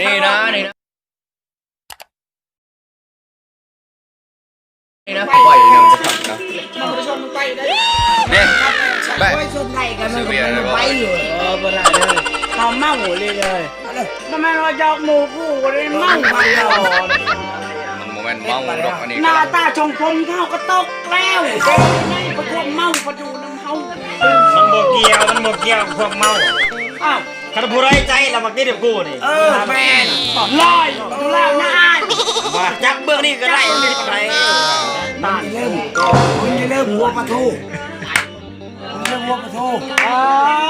นี่นะนี่นะนี่นะปล่อยเนี่ยมันจะขับนะมันไปชนไปได้นี่แบะไปชนไทยกันมันซื้อเบียร์มันเลยไปอยู่เออบ่ได้เลยเขาเมาเลยเลยมันแม่นว่าจอกหมูกูเลยเมาไปแล้วมันโมเมนต์เมาดอกอันนี้หน้าตาชงผมเท่าก็ตกแล้วเด็กนี่ประพวกเมาประดูน้ำเฮามันบ่เกี่ยวมันบ่เกี่ยวกับพวกเมาอ้าว คันผู้ร้ายใจเรามักได้เดี๋ยวกูนี่เออแม่นลอยดูแล้วนะอ้ายว่าจับเบื้องนี่ก็ได้ไม่ได้ปานใดตายเริ่มคุณจะเริ่มหัวปลาทูคุณเริ่มหัวปลาทูอ้า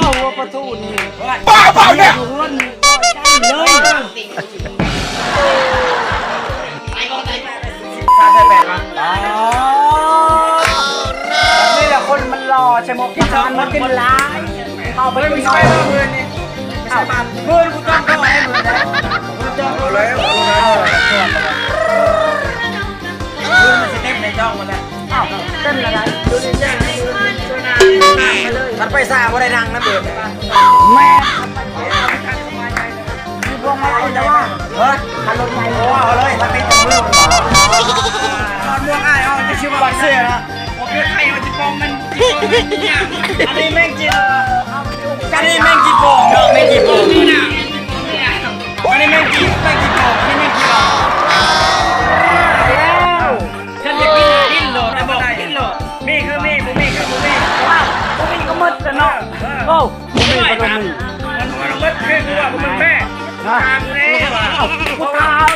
วหัวประตูนี่ป้าเปล่าเนี่ยอยู่ร้อนใจเลยถ้าใช่แบบว่าอ๋อแบบนี้แหละคนมันรอใช่ไหมพี่ทานมันเป็นร้ายเข้าไปไม่ใช่เพื่อน นี่อ้าวเพื่อนกูต้องเข้าให้มึงนะมึงต้องเอาเลยเอาเลยเพื่อนมันจะเต้นในจ้องมันแหละอ้าวเต้นอะไรดูดิจ้ามันไปซาว่ได้ดังนะเบิดแม่มีพวกมาเอาจะว่าเฮ้ยคันรถใหญ่โอ้เอาเลยถ้าติดมือมันตอนม่วงอ้ายเอาจะชื่อว่าบักเสียนะผมเป็นใครเอาจิปอมมันอันนี้แม่งจิอั นนี้แม่งจิปอมเนาะแม่งจิปอมอันนี้แม่งจิแม่งจิปอมอันนี้แม่งจิปอมแล้วฉันจะกินกินโหลดบอกกินโหลดมีคือมีบ่มีคือบ่มีว้าวพวกนี้ก็มืดกันเนาะโอ้พวกนี้ก็มืดมันมันเบิดคือกูว่ามึงแม่ตามแน่ว่ะเอ้ากูถาม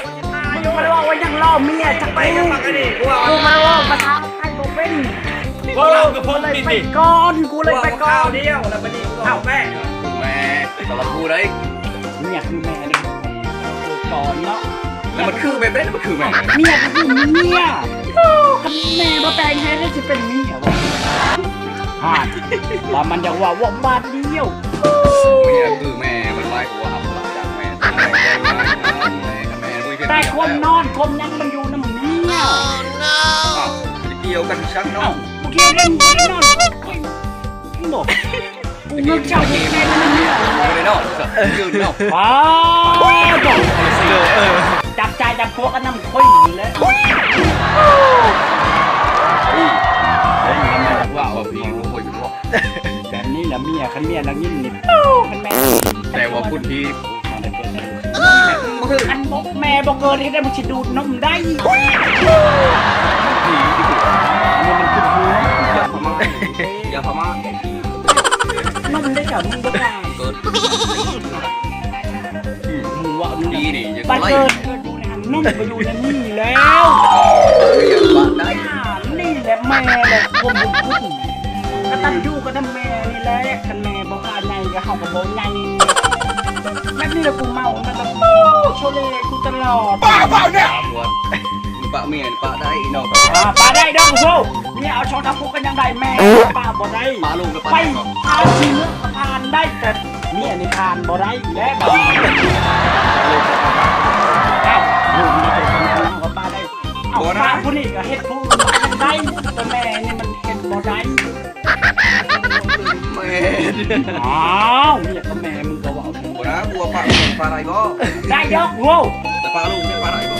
มึงมาว่าว่ายังล่อเมียจะไปไปกับมันก็ดีกูว่ากูมาว่ามาทำให้กูเป็นพวกเรา กับพวกเลยไปก่อนกูเลยไปก่อนเดียวแล้วบัดนี้กูเอาแม่แม่สำหรับกูได้เมียคือแม่เลยกูก่อนเนาะแล้วมันคือแบบนี้มันคือแม่เมียคือเมียคันแม่มาแต่งให้ได้จะเป็นเมียวะฮาดว่ามันจะว่าว่าบาทเดียวไม่ใช่คือแม่มันไล่กูว่าหับหลังจากแม่แต่คนนอนคนยังมันอยู่น้ำเมียเกี่ยวกันชักเอ้าเนาะ โอเคเล่นกูนอนมึงบอกกูเลิกเจ้าจะแค่นั้นเนี่ยเลยเนาะยืนเนาะว้าวบอกจับใจจับพวกกันน้ำคุยเลยว้าวพี่รู้คุยรู้แบบนี้ละเมียคันเมียนังยิ้มนี่คันแม่แต่ว่าพูดที่มันคือคันบอกแม่บอกเกินที่ได้มันจะดูดนมได้ มได้กับมึงบ้าเกิดหัวมึงดีนี่จะบ้านไล่เกิดเกิดอยู่ในหันนมไปอยู่ในนี่แล้วไม่อยากบ้านได้นี่แหละแม่แหละคนบุญคุณก็ตั้งอยู่ก็ตั้งแม่นี่แหละคันแม่บอกว่าไงก็เขาก็บอกไงแบบนี้แหละกูเมามันก็โอ้โชเล่กูตลอดป้าปล่าเนี่ยปวดป้าเมียป้าได้เนาะอ่าปลาได้ดองโซ่เนี่ยเอาช้อนทำคุกกันยังได้แม่ปลาบ่ได้ป้าลุงกับไปป้าทานชิมทานได้แต่เนี่ยนี่ทานบ่ได้และแบบนี้เอ้าลูกนี่เป็นคนทำกับปลาได้เอาปลาผู้นี้ก็เฮ็ดผู้มันได้แต่แม่นี่มันเฮ็ดบ่ได้แม่อ้าวเนี่ยก็แม่มึงก็ว่าบัวนะบัวป้าป้าอะไรก็ได้ยกโว้แต่ป้าลุงเนี่ป้าอะไรก็